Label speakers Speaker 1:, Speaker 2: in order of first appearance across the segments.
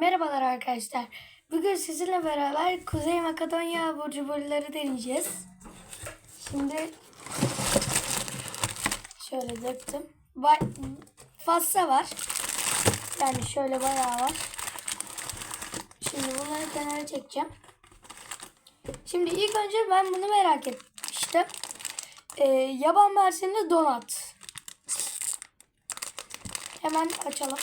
Speaker 1: Merhabalar arkadaşlar. Bugün sizinle beraber Kuzey Makedonya abur cuburları deneyeceğiz. Şimdi şöyle döktüm. Ba fazla var. Yani şöyle bayağı var. Şimdi bunları kenara çekeceğim. Şimdi ilk önce ben bunu merak etmiştim. Ee, yaban mersinli donat. Hemen açalım.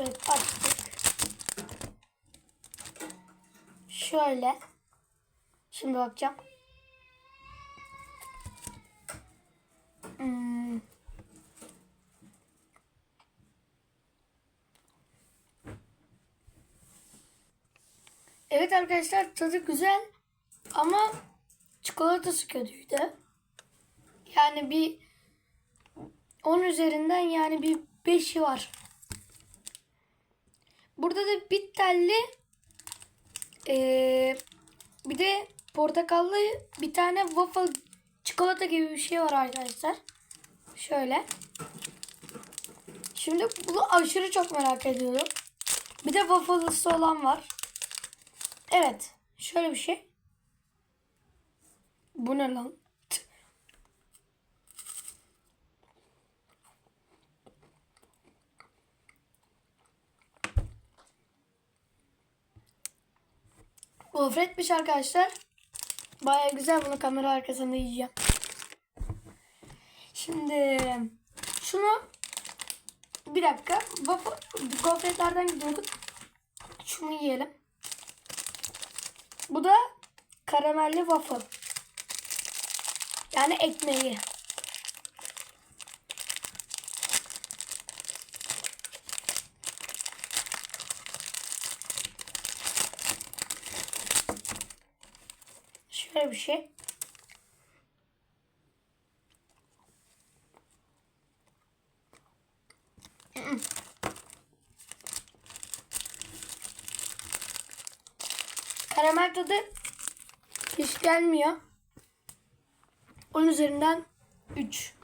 Speaker 1: Evet açtık. Şöyle. Şimdi bakacağım. Hmm. Evet arkadaşlar tadı güzel ama çikolatası kötüydü. Yani bir 10 üzerinden yani bir 5'i var. Burada da bitterli eee, bir de portakallı bir tane waffle çikolata gibi bir şey var arkadaşlar. Şöyle. Şimdi bunu aşırı çok merak ediyorum. Bir de waffle'lısı olan var. Evet. Şöyle bir şey. Bu ne lan? Gofretmiş arkadaşlar. Baya güzel bunu kamera arkasında yiyeceğim. Şimdi şunu bir dakika. Waffle- Gofretlerden gidiyorduk. Şunu yiyelim. Bu da karamelli waffle. Yani ekmeği. Şöyle bir şey. Karamel tadı hiç gelmiyor. Onun üzerinden 3.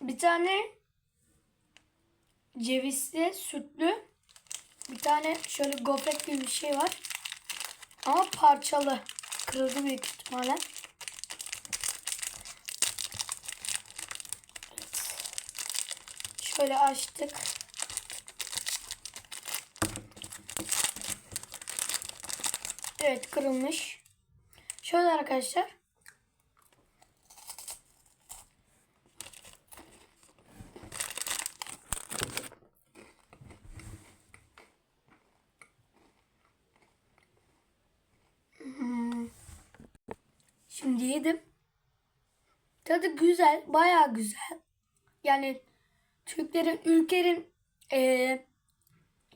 Speaker 1: Bir tane cevizli, sütlü, bir tane şöyle gofret gibi bir şey var. Ama parçalı. Kırıldı büyük ihtimalle. Şöyle açtık. Evet kırılmış. Şöyle arkadaşlar. Şimdi yedim. Tadı güzel, bayağı güzel. Yani Türklerin, ülkenin eee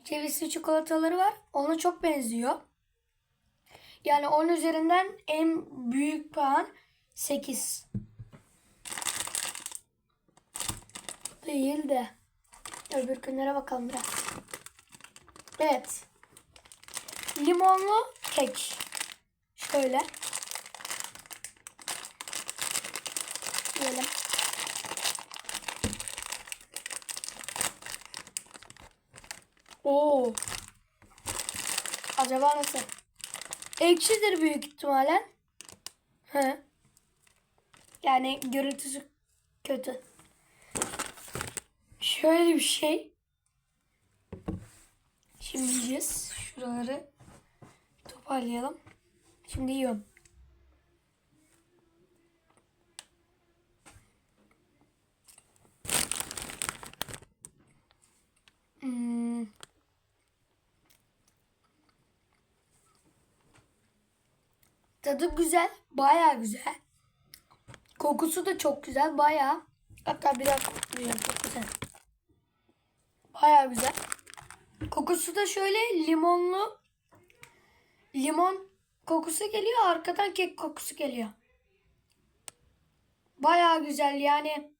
Speaker 1: cevizli çikolataları var. Ona çok benziyor. Yani 10 üzerinden en büyük puan 8. Değil de. Öbür günlere bakalım biraz. Evet. Limonlu kek. Şöyle. Yiyelim. Oo. Acaba nasıl? Ekşidir büyük ihtimalle. He. Yani görüntüsü kötü. Şöyle bir şey. Şimdi yiyeceğiz. Şuraları toparlayalım. Şimdi yiyorum. Hmm. Tadı güzel. Baya güzel. Kokusu da çok güzel. Baya. Hatta biraz koklayacağım. Çok güzel. Baya güzel. Kokusu da şöyle limonlu. Limon kokusu geliyor. Arkadan kek kokusu geliyor. Baya güzel yani.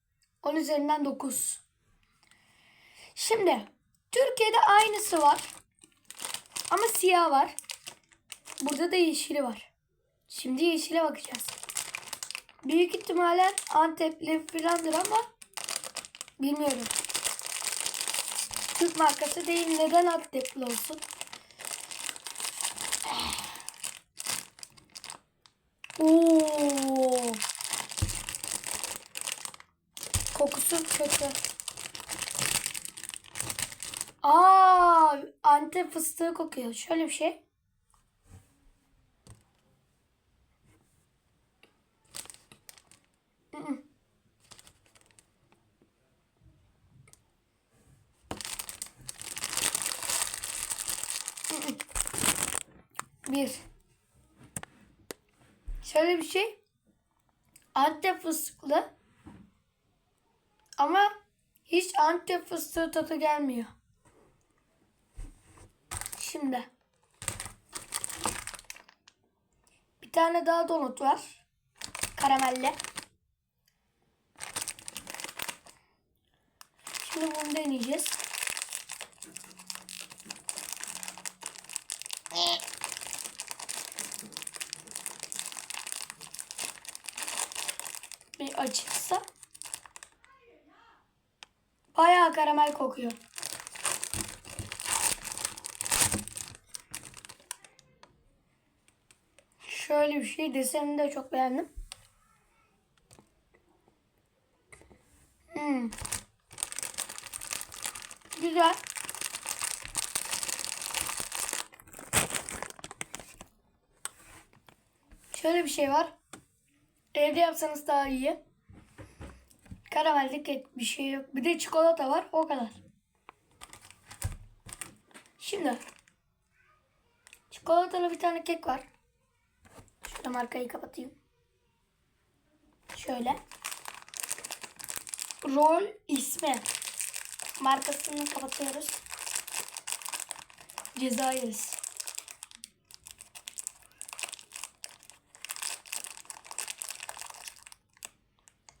Speaker 1: 10 üzerinden 9. Şimdi Türkiye'de aynısı var. Ama siyah var. burada da yeşili var. Şimdi yeşile bakacağız. Büyük ihtimalle Antepli falandır ama bilmiyorum. Türk markası değil. Neden Antepli olsun? Oo. Kokusu kötü. Aa, Antep fıstığı kokuyor. Şöyle bir şey. Bir. Şöyle bir şey. Antep fıstıklı. Ama hiç Antep fıstığı tadı gelmiyor. Şimdi. Bir tane daha donut var. Karamelli. Şimdi bunu deneyeceğiz. Bir açılsa. Bayağı karamel kokuyor. Şöyle bir şey desenini de çok beğendim. Hmm. Güzel. Şöyle bir şey var. Evde yapsanız daha iyi. Karamellik et bir şey yok. Bir de çikolata var. O kadar. Şimdi çikolatalı bir tane kek var. Şöyle markayı kapatayım. Şöyle. Rol ismi. Markasını kapatıyoruz. Ceza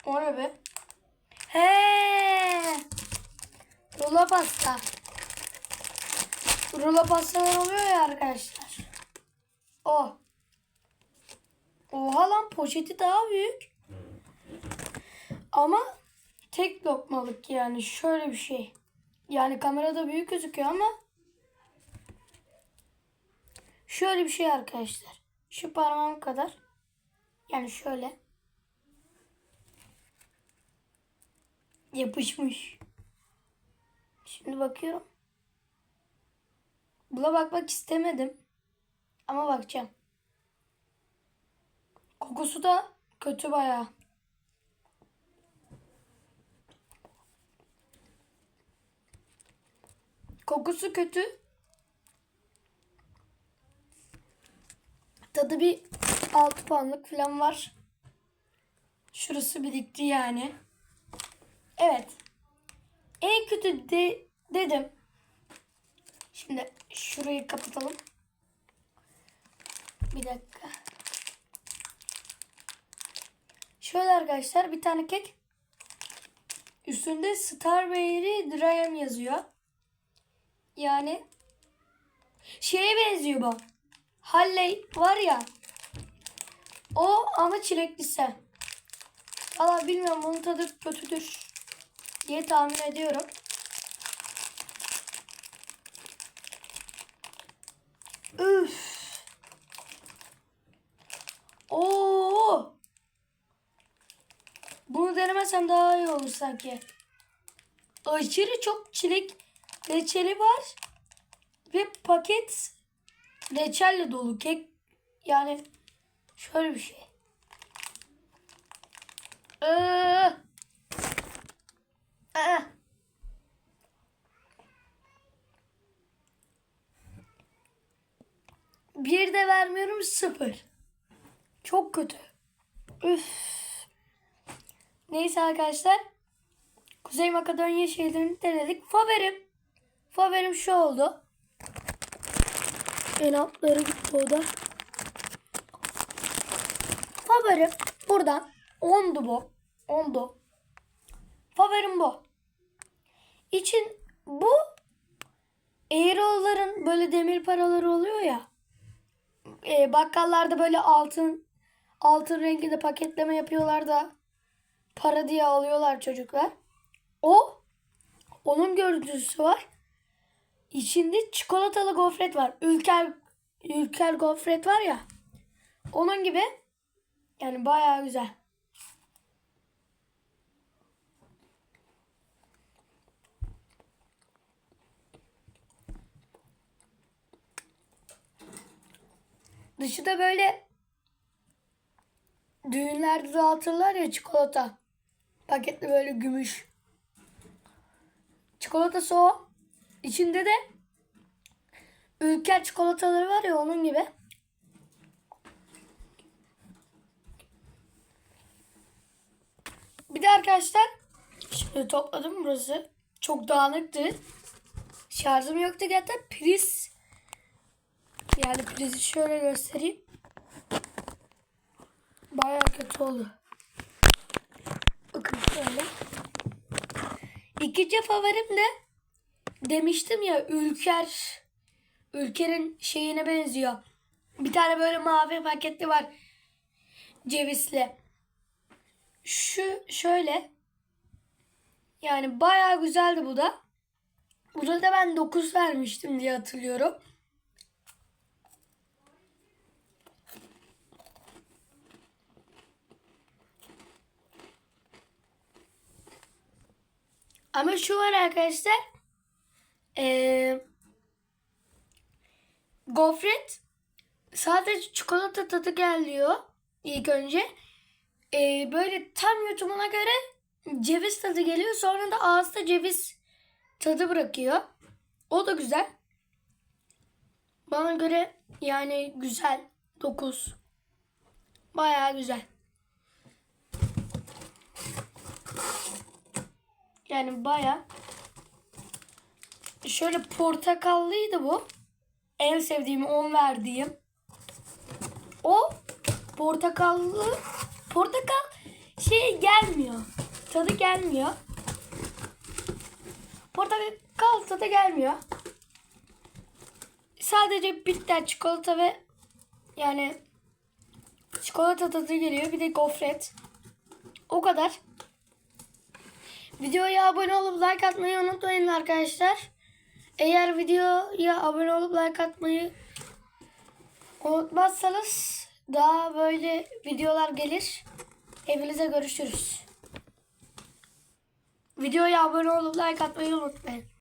Speaker 1: O ne be? He. Rulo pasta. Rulo pastalar oluyor ya arkadaşlar. O. Oha lan poşeti daha büyük. Ama tek lokmalık yani şöyle bir şey. Yani kamerada büyük gözüküyor ama şöyle bir şey arkadaşlar. Şu parmağım kadar. Yani şöyle. Yapışmış. Şimdi bakıyorum. Buna bakmak istemedim. Ama bakacağım. Kokusu da kötü bayağı. Kokusu kötü. Tadı bir 6 puanlık falan var. Şurası birikti yani. Evet. En kötü de dedim. Şimdi şurayı kapatalım. Bir dakika. Şöyle arkadaşlar bir tane kek. Üstünde Starberry Dream yazıyor. Yani şeye benziyor bu. Halley var ya. O ama çileklisi. Valla bilmiyorum bunun tadı kötüdür diye tahmin ediyorum. Üf. Oo. Bunu denemesem daha iyi olur sanki. Aşırı çok çilek reçeli var. Ve paket reçelle dolu kek. Yani şöyle bir şey. Ee, Aa. Bir vermiyorum sıfır. Çok kötü. Üf. Neyse arkadaşlar. Kuzey Makedonya şeylerini denedik. Favorim. Favorim şu oldu. En altları gitti o da. Favorim buradan. Ondu bu. Ondu. Favorim bu. İçin bu Eğrolların böyle demir paraları oluyor ya. E, bakkallarda böyle altın altın renginde paketleme yapıyorlar da para diye alıyorlar çocuklar. O onun görüntüsü var. İçinde çikolatalı gofret var. Ülker Ülker gofret var ya. Onun gibi yani bayağı güzel. Dışı da böyle düğünlerde dağıtırlar ya çikolata. Paketli böyle gümüş. Çikolatası o. İçinde de ülker çikolataları var ya onun gibi. Bir de arkadaşlar şimdi topladım burası. Çok dağınıktı. Şarjım yoktu zaten priz yani prizi şöyle göstereyim. Bayağı kötü oldu. Bakın şöyle. İkinci favorim de demiştim ya Ülker Ülker'in şeyine benziyor. Bir tane böyle mavi paketli var. Cevizli. Şu şöyle. Yani bayağı güzeldi bu da. Burada da ben 9 vermiştim diye hatırlıyorum. Ama şu var arkadaşlar. Ee, gofret sadece çikolata tadı geliyor ilk önce. Ee, böyle tam yutumuna göre ceviz tadı geliyor. Sonra da ağızda ceviz tadı bırakıyor. O da güzel. Bana göre yani güzel. 9. Bayağı güzel. Yani baya şöyle portakallıydı bu. En sevdiğim 10 verdiğim. O portakallı portakal şey gelmiyor. Tadı gelmiyor. Portakal tadı gelmiyor. Sadece bitter çikolata ve yani çikolata tadı geliyor. Bir de gofret. O kadar. Videoya abone olup like atmayı unutmayın arkadaşlar. Eğer videoya abone olup like atmayı unutmazsanız daha böyle videolar gelir. Hepinize görüşürüz. Videoya abone olup like atmayı unutmayın.